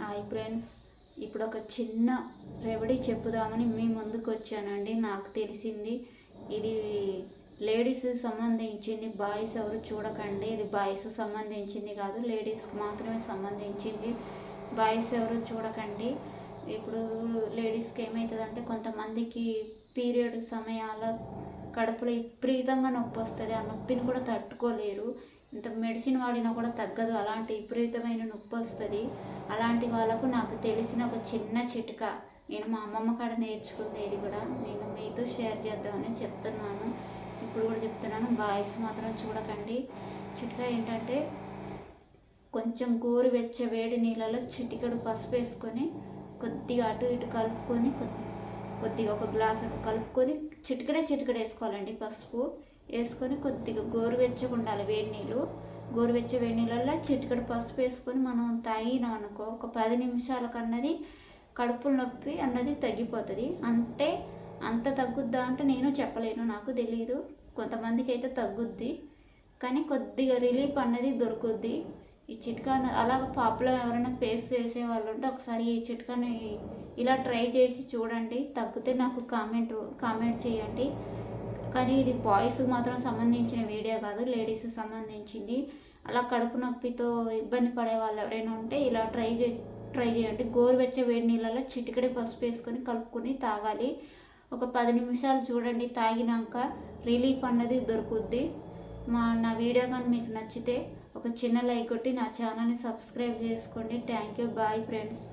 Hi friends ఇప్పుడు ఒక చిన్న రెమెడీ చెప్పుదామని మీ ముందుకు వచ్చానండి నాకు తెలిసింది ఇది లేడీస్ సంబంధించింది బాయ్స్ ఎవరు చూడకండి. ఇది బాయ్స్ సంబంధించింది కాదు లేడీస్కి మాత్రమే సంబంధించింది. బాయ్స్ ఎవరు చూడకండి. ఇప్పుడు లేడీస్కి ఏమవుతుందంటే కొంతమందికి పీరియడ్ సమయాల కడుపులో విపరీతంగా నొప్పి వస్తుంది. ఆ నొప్పిని కూడా తట్టుకోలేరు. ఇంత మెడిసిన్ వాడినా కూడా తగ్గదు. అలాంటి విపరీతమైన నొప్పి వస్తుంది అలాంటి వాళ్ళకు నాకు తెలిసిన ఒక చిన్న చిట్క. నేను మా అమ్మమ్మ కాడ నేర్చుకుంది ఇది కూడా నేను మీతో షేర్ చేద్దామని చెప్తున్నాను. ఇప్పుడు కూడా చెప్తున్నాను. బాయ్స్ మాత్రం చూడకండి. చిటిక ఏంటంటే కొంచెం గోరువెచ్చ వేడి నీళ్ళలో చిటికెడు పసుపు వేసుకొని కొద్దిగా అటు ఇటు కలుపుకొని కొద్ది కొద్దిగా ఒక గ్లాస్ అటు కలుపుకొని చిటికడే చిటికడ వేసుకోవాలండి పసుపు. వేసుకొని కొద్దిగా గోరువెచ్చగా ఉండాలి వేడి నీళ్ళు. గోరువెచ్చ వేడి నీళ్ళల్లో చిటికడ పసుపు వేసుకొని మనం తాగినాం అనుకో ఒక పది నిమిషాలకు అన్నది కడుపు నొప్పి అన్నది తగ్గిపోతుంది. అంటే అంత తగ్గుద్దా అంటే నేను చెప్పలేను నాకు తెలియదు కొంతమందికి అయితే తగ్గుద్ది. కానీ కొద్దిగా రిలీఫ్ అన్నది దొరుకుద్ది. ఈ చిట్కా అలాగ పాపులర్ ఎవరైనా ఫేస్ చేసే వాళ్ళు ఉంటే ఒకసారి ఈ చిట్కాని ఇలా ట్రై చేసి చూడండి. తగ్గితే నాకు కామెంట్ కామెంట్ చేయండి. కానీ ఇది బాయ్స్ మాత్రం సంబంధించిన వీడియో కాదు లేడీస్ సంబంధించింది. అలా కడుపు నొప్పితో ఇబ్బంది పడే వాళ్ళు ఎవరైనా ఉంటే ఇలా ట్రై చేసి ట్రై చేయండి. గోరువెచ్చ వేడి నీళ్ళలో చిటికడే పసుపు వేసుకొని కలుపుకొని తాగాలి. ఒక పది నిమిషాలు చూడండి తాగినాక రిలీఫ్ అన్నది దొరుకుద్ది. మా నా వీడియో కానీ మీకు నచ్చితే ఒక చిన్న లైక్ కొట్టి నా ఛానల్ని సబ్స్క్రైబ్ చేసుకోండి. Thank you. Bye friends.